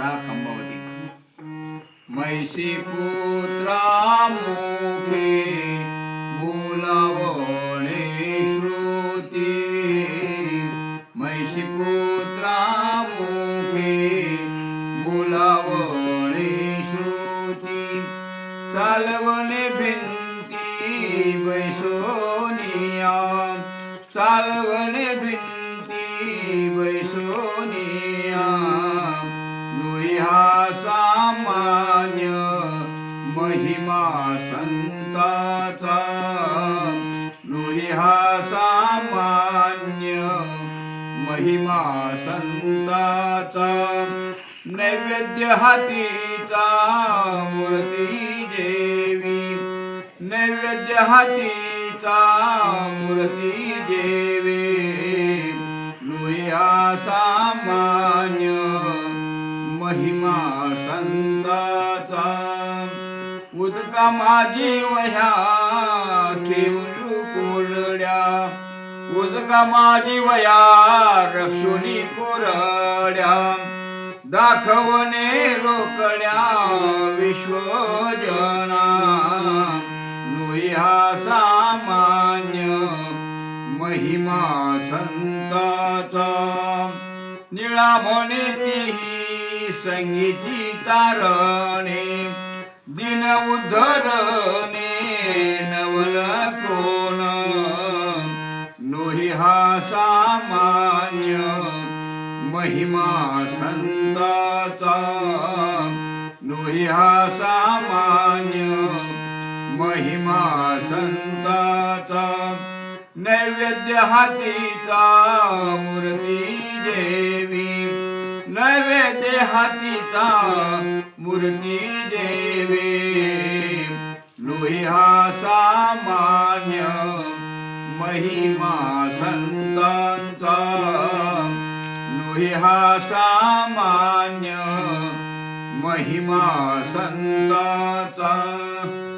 Khambavati meshy पुत्रा मुखे बोलावणे श्रुती मैशी पुत्रा मुखे बोलावणे श्रुती चालवणे भिंती बैसोनिया चालवणे संताचा नुई हा सामान्य महिमा संताचा नैवेद्य हातीचा मूर्ती देवी. नैवेद्य हातीचा मूर्ती देवी. नुया सामान्य महिमा संताचा उदका माझी वह्या ठेवून कोरड्या. उदका माझी वया रक्षुनी कोरड्या. दाखवणे रोकड्या विश्वजना. नुया सामान्य महिमा संताचा. निळा म्हणे तीही संगीती तारणे. उद्धरणे नवल कोण? नोही हा सामान्य महिमा संताचा. नोही हा सामान्य महिमा संताचा. नैवेद्य हातीचा मूर्ती देवी. नैवेद्य हातीचा मूर्ती देवी. सामान्य महिमा संतांचा. लोही हा सामान्य महिमा संतांचा.